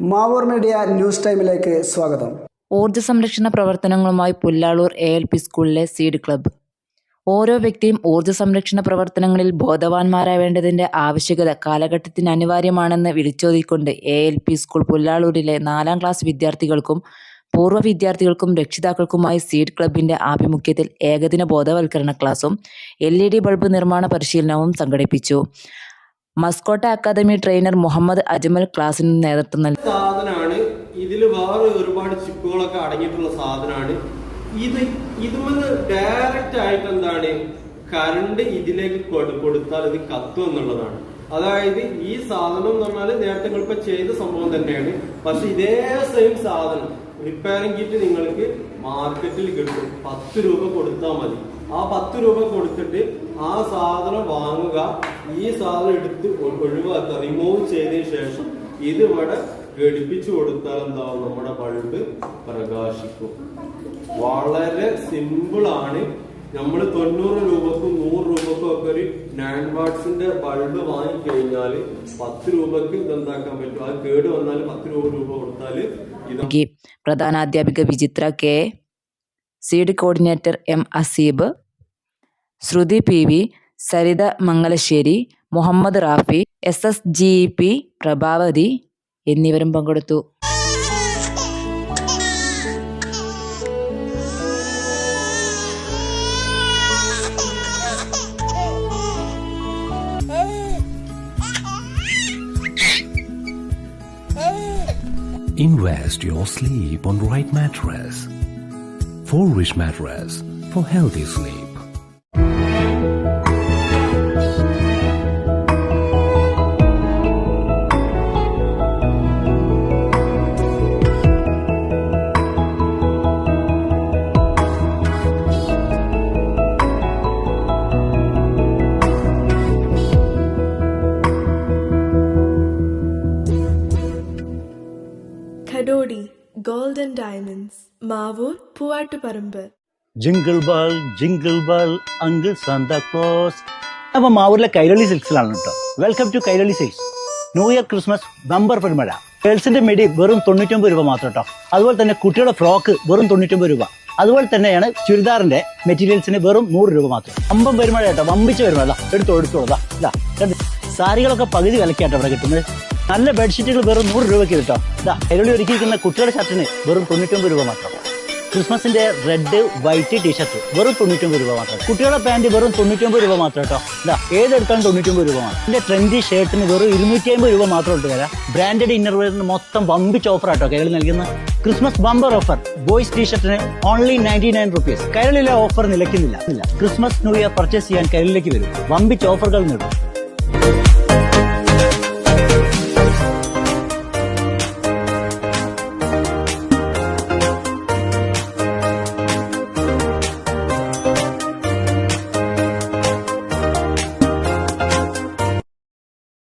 Mavoor media news ടൈമിലേക്ക് സ്വാഗതം. ഊർജ സംരക്ഷണ പ്രവർത്തനങ്ങളുമായി പുല്ലാളൂർ എ എൽ പി സ്കൂളിലെ സീഡ് ക്ലബ്ബ് ഓരോ വ്യക്തിയും ഊർജ സംരക്ഷണ പ്രവർത്തനങ്ങളിൽ ബോധവാന്മാരാവേണ്ടതിന്റെ ആവശ്യകത കാലഘട്ടത്തിന് അനിവാര്യമാണെന്ന് വിളിച്ചോതിക്കൊണ്ട് എ എൽ പി സ്കൂൾ പുല്ലാളൂരിലെ നാലാം ക്ലാസ് വിദ്യാർത്ഥികൾക്കും പൂർവ വിദ്യാർത്ഥികൾക്കും രക്ഷിതാക്കൾക്കുമായി സീഡ് ക്ലബിന്റെ ആഭിമുഖ്യത്തിൽ ഏകദിന ബോധവൽക്കരണ ക്ലാസും എൽ ഇ ഡി ബൾബ് നിർമ്മാണ പരിശീലനവും സംഘടിപ്പിച്ചു. Mascot academy trainer Muhammad Ajmal ക്ലാസിന് നേതൃത്വം നൽകി. സാധനമാണ് ഇതിൽ വേറെ ഒരുപാട് ചിപ്പുകളൊക്കെ അടങ്ങിയിട്ടുള്ള സാധനമാണ് ഇത് ഇതുമെന്ന് ഡയറക്റ്റ് ആയിട്ട് എന്താണ്? കറണ്ട് ഇതിലേക്ക് കൊടു- കൊടുത്താൽ ഇത് കത്തും എന്നുള്ളതാണ്. അതായത് ഈ സാധനം എന്ന് പറഞ്ഞാൽ നേരത്തെ നിങ്ങളിപ്പോ ചെയ്ത സംഭവം തന്നെയാണ്. പക്ഷെ ഇതേ സെയിം സാധനം റിപ്പയറിംഗ് കിറ്റ് നിങ്ങൾക്ക് മാർക്കറ്റിൽ കിട്ടും. പത്ത് രൂപ കൊടുത്താൽ മതി. ആ പത്ത് രൂപ കൊടുത്തിട്ട് ആ സാധനം വാങ്ങുക ഈ സാധനം എടുത്ത് ഒഴിവാക്കുക റിമൂവ് ചെയ്തതിന് ശേഷം ഇത് ഇവിടെ ഘടിപ്പിച്ചു കൊടുത്താൽ എന്താവും? നമ്മുടെ ബൾബ് പ്രകാശിക്കും. വളരെ സിമ്പിൾ ആണ്. നമ്മൾ തൊണ്ണൂറ് രൂപക്കും നൂറ് രൂപക്കും ഒക്കെ ഒരു നയൻ വാട്ട്സിന്റെ ബൾബ് വാങ്ങിക്കഴിഞ്ഞാൽ പത്ത് രൂപക്ക് ഇതെന്താക്കാൻ പറ്റും? അത് കേട് വന്നാൽ പത്ത് രൂപ രൂപ കൊടുത്താൽ ഇത് പ്രധാനാധ്യാപിക Vichitra K. Seed coordinator M. Aseeb Shruti P V Saritha Mangalassery Muhammad Rafi S S G P Prabhavathi എന്നിവരും പങ്കെടുത്തു Invest your sleep on right mattress. For rich mattress for healthy sleep. ഖഡോഡി golden diamonds Mavoor Poovattuparamba. Jingle bell jingle bell uncle Santa Claus അപ്പൊ മാവൂരിലെ കൈരളി സിൽക്സിലാണ് കേട്ടോ. Welcome to Kairali silks new year Christmas bumper പെരുമഴ ഗേൾസിന്റെ മെഡി വെറും തൊണ്ണൂറ്റൊമ്പത് രൂപ മാത്രം കേട്ടോ. അതുപോലെ തന്നെ കുട്ടികളുടെ ഫ്രോക്ക് വെറും തൊണ്ണൂറ്റൊമ്പത് രൂപ. അതുപോലെ തന്നെയാണ് ചുരിദാറിന്റെ മെറ്റീരിയൽസിന് വെറും നൂറ് രൂപ മാത്രം. അമ്പം പെരുമഴ കേട്ടോ. വമ്പിച്ച പെരുമഴ എടുത്തോ എടുത്തോളൂ സാരികളൊക്കെ പകുതി വിലക്കാട്ടോ ഇവിടെ കിട്ടുന്നത്. നല്ല ബെഡ്ഷീറ്റുകൾ വെറും നൂറ് രൂപയ്ക്ക് കിട്ടാം. ഇതാ കൈരളി ഒരുക്കിയിരിക്കുന്ന കുട്ടികളുടെ ഷർട്ടിന് വെറും തൊണ്ണൂറ്റൊമ്പത് രൂപ മാത്രം. ക്രിസ്മസിന്റെ റെഡ് വൈറ്റ് ടീഷർട്ട് വെറും തൊണ്ണൂറ്റൊമ്പത് രൂപ മാത്രം. കുട്ടികളുടെ പാന്റ് വെറും തൊണ്ണൂറ്റൊമ്പത് രൂപ മാത്രം കേട്ടോ. ഇതാ ഏതെടുത്താലും തൊണ്ണൂറ്റൊമ്പത് രൂപ മാത്രം. എന്റെ ട്രെൻഡി ഷർട്ടിന് വെറും ഇരുന്നൂറ്റി അമ്പത് രൂപ മാത്രം ഇട്ട് തരാം. ബ്രാൻഡഡ് ഇന്നർവെയറിന് മൊത്തം വമ്പിച്ച് ഓഫർ ആട്ടോ കേരള നൽകുന്ന ക്രിസ്മസ് ബമ്പർ ഓഫർ ബോയ്സ് ടീഷർട്ടിന് ഓൺലി നയന്റി നയൻ റുപ്പീസ് കൈരളിലെ ഓഫർ നിലയ്ക്കുന്നില്ല. ക്രിസ്മസ് ന്യൂ ഇയർ പർച്ചേസ് ചെയ്യാൻ കൈരളിലേക്ക് വരും. വമ്പിച്ച് ഓഫറുകൾ നേടും.